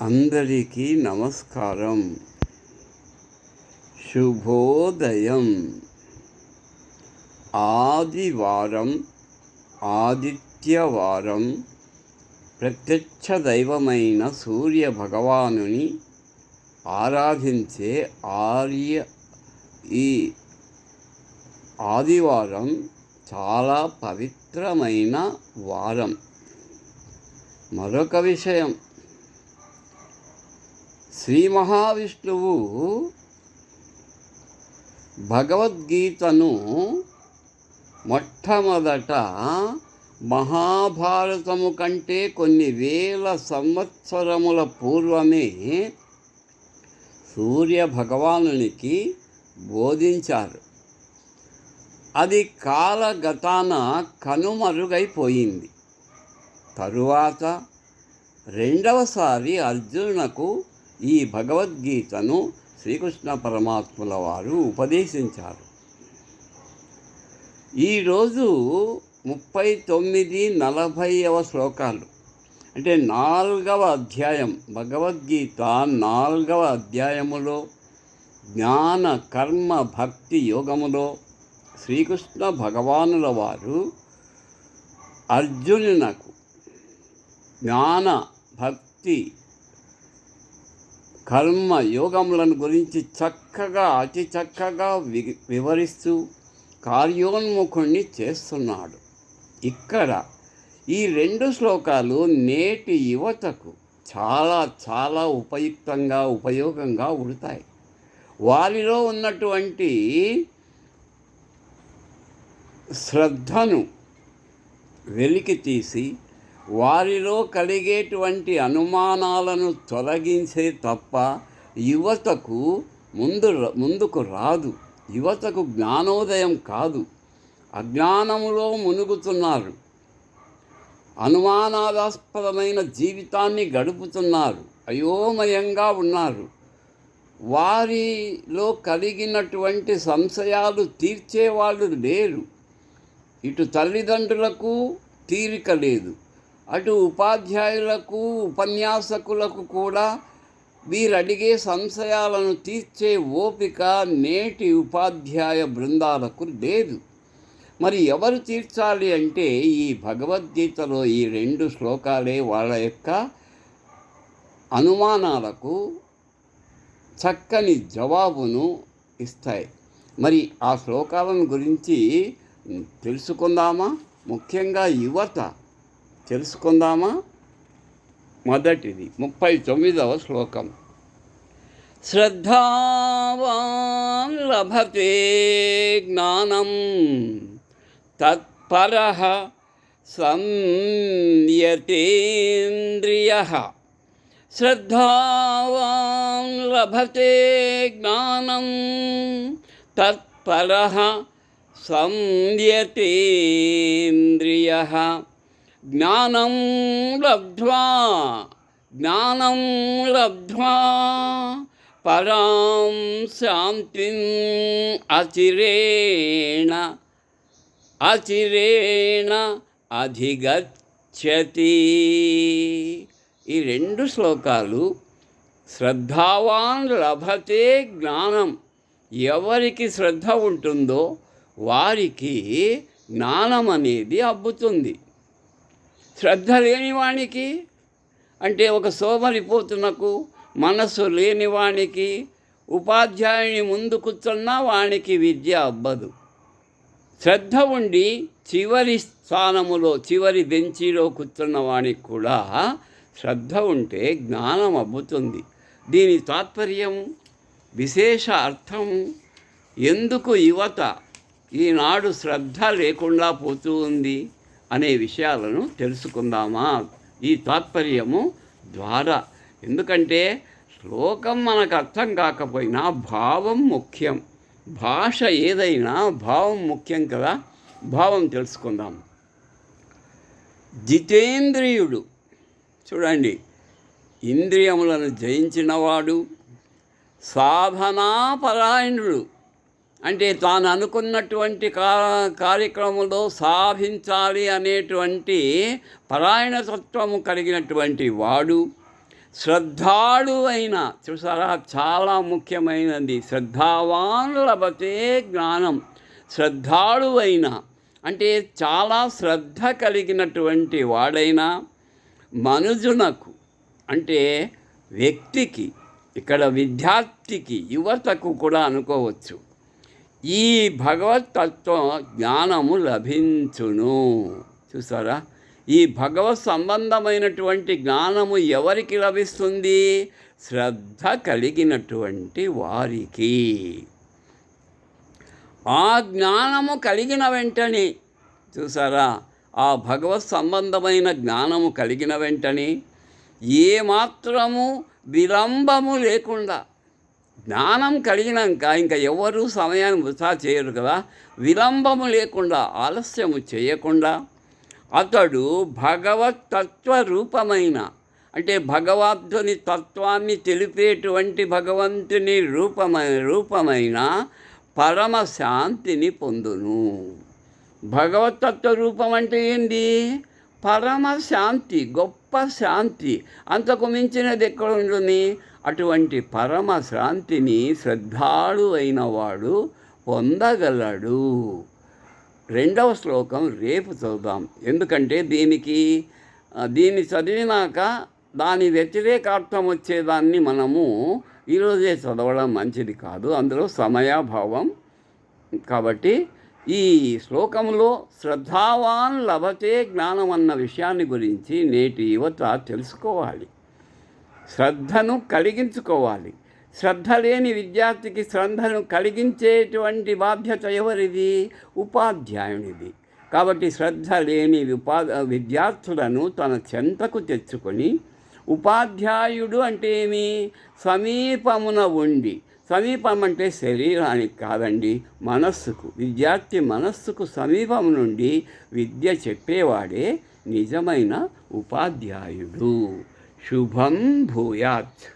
అందరికీ నమస్కారం. శుభోదయం. ఆదివారం ఆదిత్యవారం ప్రత్యక్ష దైవమైన సూర్య భగవానుని ఆరాధించే ఆర్య ఈ ఆదివారం చాలా పవిత్రమైన వారం. మరొక విషయం శ్రీ మహావిష్ణువు భగవద్గీతను మొట్టమొదట మహాభారతము కంటే కొన్ని వేల సంవత్సరముల పూర్వమే సూర్య భగవానునికి బోధించారు. అది కాలగతాన కనుమరుగైపోయింది. తరువాత రెండవసారి అర్జునునకు ఈ భగవద్గీతను శ్రీకృష్ణ పరమాత్ముల వారు ఉపదేశించారు. ఈరోజు ముప్పై తొమ్మిది నలభైవ శ్లోకాలు. అంటే నాలుగవ అధ్యాయం భగవద్గీత నాలుగవ అధ్యాయములో జ్ఞాన కర్మ భక్తి యోగములో శ్రీకృష్ణ భగవానుల వారు అర్జునునకు జ్ఞాన భక్తి కర్మ యోగములను గురించి చక్కగా అతి చక్కగా వి వివరిస్తూ కార్యోన్ముఖుణ్ణి చేస్తున్నాడు. ఇక్కడ ఈ రెండు శ్లోకాలు నేటి యువతకు చాలా చాలా ఉపయుక్తంగా ఉపయోగంగా ఉడతాయి. వారిలో ఉన్నటువంటి శ్రద్ధను వెలికి తీసి వారిలో కలిగేటువంటి అనుమానాలను తొలగించే తప్ప యువతకు ముందు ముందుకు రాదు. యువతకు జ్ఞానోదయం కాదు. అజ్ఞానములో మునుగుతున్నారు. అనుమానాదాస్పదమైన జీవితాన్ని గడుపుతున్నారు. అయోమయంగా ఉన్నారు. వారిలో కలిగినటువంటి సంశయాలు తీర్చేవాళ్ళు లేరు. ఇటు తల్లిదండ్రులకు తీరిక లేదు. అటు ఉపాధ్యాయులకు ఉపన్యాసకులకు కూడా వీరడిగే సంశయాలను తీర్చే ఓపిక నేటి ఉపాధ్యాయ బృందాలకు లేదు. మరి ఎవరు తీర్చాలి అంటే ఈ భగవద్గీతలో ఈ రెండు శ్లోకాలే వాళ్ళ యొక్క అనుమానాలకు చక్కని జవాబును ఇస్తాయి. మరి ఆ శ్లోకాలను గురించి తెలుసుకుందామా? ముఖ్యంగా యువత తెలుసుకుందామా? మొదటిది ముప్పై తొమ్మిదవ శ్లోకం. శ్రద్ధావాన్ లభతే జ్ఞానం తత్పర సంయతేంద్రియ. శ్రద్ధావాన్ లభతే జ్ఞానం తత్పర సంయతేంద్రియ. జ్ఞానం లబ్ధ్వా జ్ఞానం లబ్ధ్వా పరాం శాంతిం అచిరేణ అచిరేణ అధిగచ్చతి. ఈ రెండు శ్లోకాలు శ్రద్ధావాన్ లభతే జ్ఞానం. ఎవరికి శ్రద్ధ ఉంటుందో వారికి జ్ఞానం అనేది అబ్బుతుంది. శ్రద్ధ లేనివానికి అంటే ఒక సోమరిపోతునకు మనస్సు లేనివానికి ఉపాధ్యాయుని ముందు కూర్చున్న వానికి విద్య అబ్బదు. శ్రద్ధ ఉండి చివరి స్థానములో చివరి బెంచీలో కూర్చున్న వానికి కూడా శ్రద్ధ ఉంటే జ్ఞానం అబ్బుతుంది. దీని తాత్పర్యం విశేష అర్థం ఎందుకు యువత ఈనాడు శ్రద్ధ లేకుండా పోతూ ఉంది? అనే విషయాలను తెలుసుకుందామా? ఈ తాత్పర్యము ద్వారా. ఎందుకంటే శ్లోకం మనకు అర్థం కాకపోయినా భావం ముఖ్యం. భాష ఏదైనా భావం ముఖ్యం కదా? భావం తెలుసుకుందాం. జితేంద్రియుడు. చూడండి ఇంద్రియములను జయించినవాడు సాధనాపరాయణుడు. అంటే తాను అనుకున్నటువంటి కా కార్యక్రమంలో సాధించాలి అనేటువంటి పరాయణ తత్వము కలిగినటువంటి వాడు. శ్రద్ధాళు అయిన చూసారా? చాలా ముఖ్యమైనది. శ్రద్ధావాన్ లభతే జ్ఞానం. శ్రద్ధాళు అయిన అంటే చాలా శ్రద్ధ కలిగినటువంటి వాడైనా మనుజునకు అంటే వ్యక్తికి ఇక్కడ విద్యార్థికి యువతకు కూడా అనుకోవచ్చు. ఈ భగవతత్వం జ్ఞానము లభించును. చూసారా? ఈ భగవత్ సంబంధమైనటువంటి జ్ఞానము ఎవరికి లభిస్తుంది? శ్రద్ధ కలిగినటువంటి వారికి. ఆ జ్ఞానము కలిగిన వెంటనే చూసారా? ఆ భగవత్ సంబంధమైన జ్ఞానము కలిగిన వెంటనే ఏమాత్రము విలంబము లేకుండా జ్ఞానం కలిగినాక ఇంకా ఎవరు సమయాన్ని వృధా చేయరు కదా. విలంబము లేకుండా ఆలస్యము చేయకుండా అతడు భగవత్ తత్వ రూపమైన అంటే భగవద్ని తత్వాన్ని తెలిపేటువంటి భగవంతుని రూపమైన రూపమైన పరమ శాంతిని పొందును. భగవతత్వ రూపం అంటే ఏంది? పరమ శాంతి గొప్ప శాంతి. అంతకు మించినది ఎక్కడ ఉంటుంది? అటువంటి పరమ శాంతిని శ్రద్ధాళు అయిన వాడు పొందగలడు. రెండవ శ్లోకం రేపు చదువుదాం. ఎందుకంటే దీనికి దీన్ని చదివినాక దాని వ్యతిరేకార్థం వచ్చేదాన్ని మనము ఈరోజే చదవడం మంచిది కాదు. అందులో సమయాభావం కాబట్టి ఈ శ్లోకంలో శ్రద్ధావాన్ లభతే జ్ఞానం అన్న విషయాన్ని గురించి నేటి యువత తెలుసుకోవాలి. శ్రద్ధను కలిగించుకోవాలి. శ్రద్ధ లేని విద్యార్థికి శ్రద్ధను కలిగించేటువంటి బాధ్యత ఎవరిది? ఉపాధ్యాయునిది కాబట్టి శ్రద్ధ లేని ఉపా విద్యార్థులను తన చెంతకు తెచ్చుకొని ఉపాధ్యాయుడు అంటే ఏమి? సమీపమున ఉండి సమీపం అంటే శరీరానికి కాదండి మనస్సుకు విద్యార్థి మనస్సుకు సమీపం నుండి విద్య చెప్పేవాడే నిజమైన ఉపాధ్యాయుడు. శుభం భూయాత్.